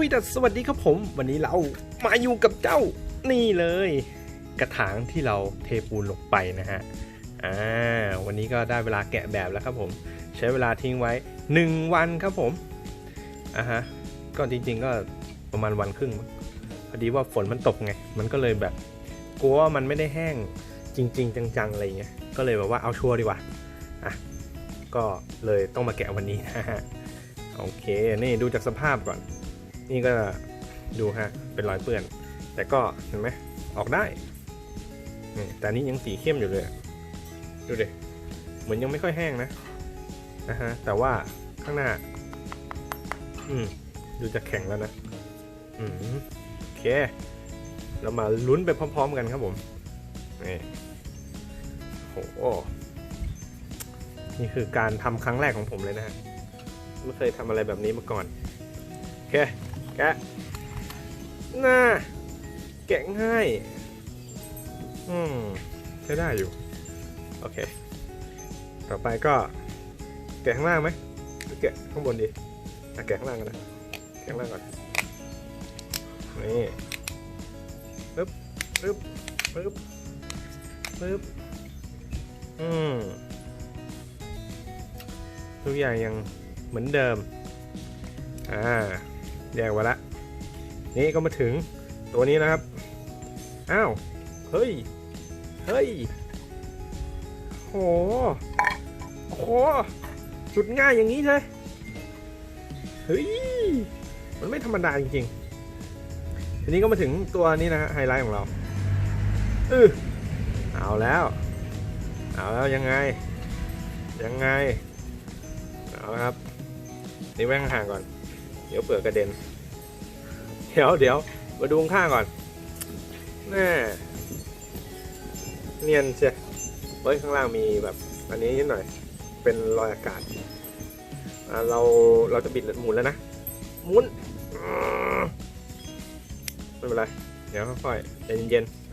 วีดัสสวัสดีครับผม วันนี้เรามาอยู่กับเจ้านี่เลย กระถางที่เราเทปูนลงไปนะฮะอ่าวันนี้ก็ได้เวลาแกะแบบแล้วครับผม ใช้เวลาทิ้งไว้ 1 วันครับผมอ่าฮะก็จริงๆก็ประมาณวันครึ่งมั้งพอดีว่าฝนมันตกไง มันก็เลยแบบกลัวว่ามันไม่ได้แห้งจริง ๆ จังๆอะไรเงี้ยก็เลยแบบว่าเอาชัวร์ดีกว่าอะก็เลยต้องมาแกะวันนี้นะฮะโอเค นี่ดูจากสภาพก่อน นี่ก็ดูฮะ เป็นรอยเปื้อน แต่ก็เห็นไหมออกได้นี่แต่นี้ยังสีเข้มอยู่เลย ดูดิเหมือนยังไม่ค่อยแห้งนะนะฮะแต่ว่าข้างหน้า อืมดูจะแข็งแล้วนะ อืมโอเค เรามาลุ้นไปพร้อม ๆ กันครับผมนี่โหนี่คือการทำครั้งแรกของผมเลยนะฮะไม่เคยทำอะไรแบบนี้มาก่อน โอเค แกะหน่าแกะง่าย อืมใช้ได้อยู่ โอเค ต่อไปก็ แกะข้างล่างไหมแกะข้างบนดีอ่แกะข้างล่างกันนะแกะข้างล่างก่อน นี่ปึ๊บปึ๊บปึ๊บปึ๊บอืมทุกอย่างยังเหมือนเดิม อ่า แยกไว้ละ นี่ก็มาถึงตัวนี้นะครับ อ้าว เฮ้ย เฮ้ย โหโอ้โหจุดง่ายอย่างนี้เลย เฮ้ย มันไม่ธรรมดาจริงๆ ทีนี้ก็มาถึงตัวนี้นะฮะไฮไลท์ของเราอือเอาแล้ว เอาแล้วยังไง ยังไง เอาครับ นี่แว่งห่างก่อน ดี๋ยวเปลือกกระเด็น เดี๋ยวเดี๋ยวมาดูข้างก่อนแน่เนียนเชียเฮ้ยข้างล่างมีแบบอันนี้นิดหน่อย เป็นรอยอากาศเราเราจะบิดหมุนแล้วนะหมุนไม่เป็นไร เดี๋ยวค่อยๆใจเย็นๆ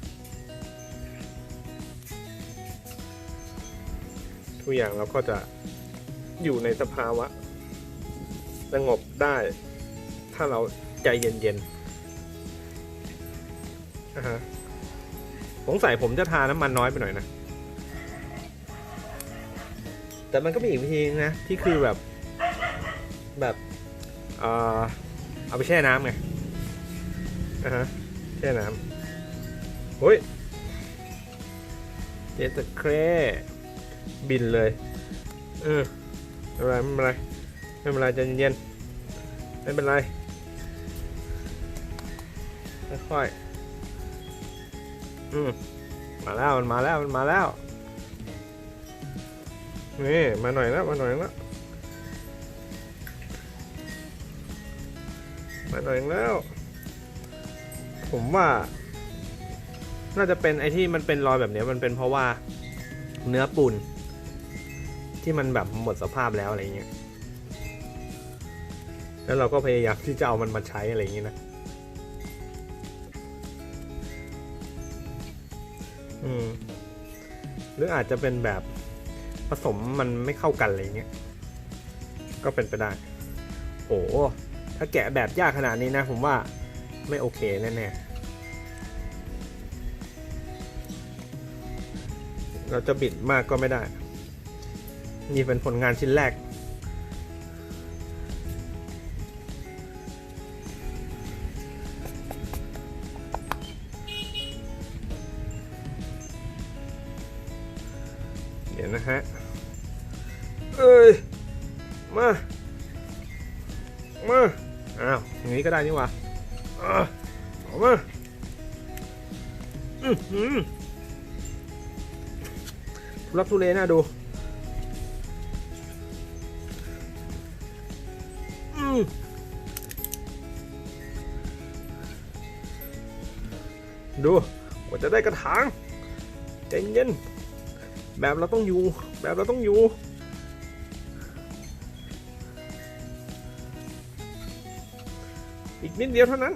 ทุกอย่างเราก็จะอยู่ในสภาวะสงบได้ ถ้าเราใจเย็นๆนะฮะสงสัยผมจะทาน้ำมันน้อยไปหน่อยนะ แต่มันก็มีอีกวิธีนึงนะที่คือแบบ แบบเออเอาไปแช่น้ำไงนะฮะแช่น้ำเฮ้ยเจตเครบินเลย เออไม่เป็นไรไม่เป็นไร ไม่เป็นไรใจเย็นๆไม่เป็นไร ค่อยๆอืมมาแล้วมันมาแล้วมันมาแล้วนี่มาหน่อยแล้วมาหน่อยแล้วมาหน่อยแล้ว ผมว่า น่าจะเป็นไอ้ที่มันเป็นรอยแบบนี้มันเป็นเพราะว่าเนื้อปูนที่มันแบบหมดสภาพแล้วอะไรเงี้ย แล้วเราก็พยายามที่จะเอามันมาใช้อะไรอย่างงี้นะ อืมหรืออาจจะเป็นแบบผสมมันไม่เข้ากันอะไรเงี้ย ก็เป็นไปได้ โอ้ถ้าแกะแบบยากขนาดนี้นะ ผมว่าไม่โอเคแน่ๆ เราจะบิดมากก็ไม่ได้ นี่เป็นผลงานชิ้นแรก ดี๋ยวนะฮะ เอ้ย มา มา อ้าว อย่างนี้ก็ได้นี่หว่าอะออกมาอือหือทุลักทุเลน่าดู อืมดูกว่าจะได้กระถางใจเย็น แบบเราต้องอยู่ แบบเราต้องอยู่ อีกนิดเดียวเท่านั้น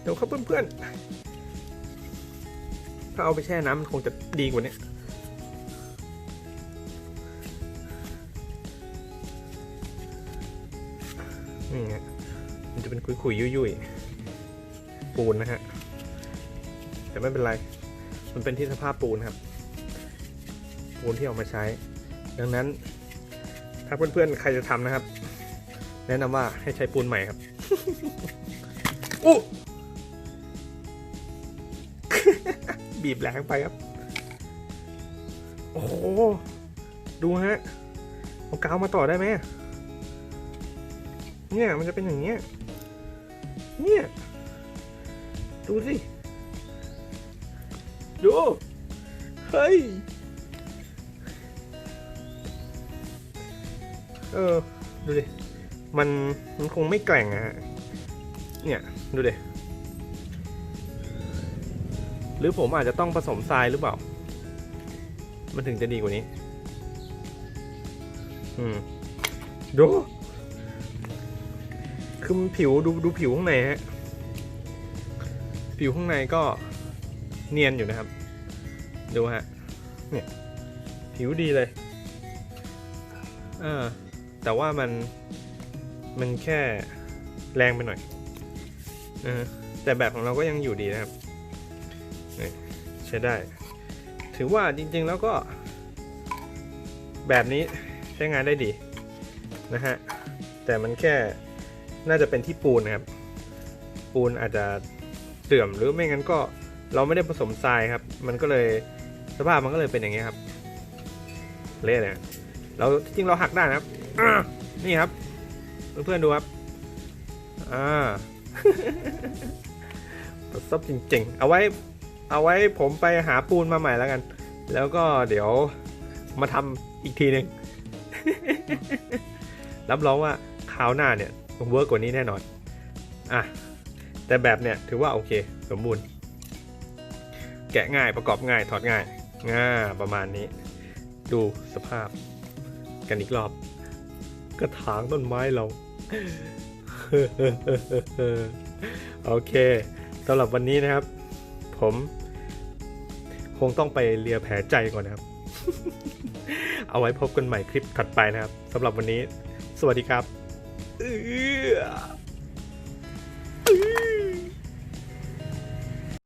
เดี๋ยวครับเพื่อนๆ ถ้าเอาไปแช่น้ำมันคงจะดีกว่านี้นี่ไงมันจะเป็นคุยๆ ยุ่ยๆ ปูนนะฮะ แต่ไม่เป็นไร มันเป็นที่สภาพปูนครับ ปูนที่เอามาใช้ ดังนั้น ถ้าเพื่อนๆใครจะทำนะครับ แนะนำว่าให้ใช้ปูนใหม่ครับอู้บีบแรงไปครับ โอ้โห ดูฮะ เอากาวมาต่อได้ไหม เนี่ย มันจะเป็นอย่างเงี้ย เนี่ย ดูสิ ดู เฮ้ย เออ ดูดิ มันมันคงไม่แกร่งอะฮะเนี่ย ดูดิ หรือผมอาจจะต้องผสมทรายหรือเปล่า มันถึงจะดีกว่านี้ อืม ดู คือผิวดูดูผิวข้างในฮะ ผิวข้างในก็เนียนอยู่นะครับ ดูฮะ เนี่ย ผิวดีเลย เออ แต่ว่ามันมันแค่แรงไปหน่อยอแต่แบบของเราก็ยังอยู่ดีนะครับใช้ได้ ถือว่าจริงๆแล้วก็ แบบนี้ใช้งานได้ดีนะฮะ แต่มันแค่น่าจะเป็นที่ปูนนะครับ ปูนอาจจะเสื่อมหรือไม่งั้นก็เราไม่ได้ผสมทรายครับ มันก็เลยสภาพมันก็เลยเป็นอย่างเงี้ครับ เละเลย เราจริงเราหักได้นะครับนี่ครับ เพื่อนๆดูครับอ่าประสบจริงๆ เอาไว้เอาไว้ผมไปหาปูนมาใหม่แล้วกัน แล้วก็เดี๋ยวมาทำอีกทีหนึ่งรับรองว่าคราวหน้าเนี่ยเวิร์กกว่านี้แน่นอนอะแต่แบบเนี่ยถือว่าโอเคสมบูรณ์ แกะง่ายประกอบง่ายถอดง่ายง่าประมาณนี้ ดูสภาพ กันอีกรอบ กระถางต้นไม้เราโอเคสำหรับวันนี้นะครับ ผม คงต้องไปเลียแผลใจก่อนนะครับ เอาไว้พบกันใหม่คลิปถัดไปนะครับสำหรับวันนี้ สวัสดีครับ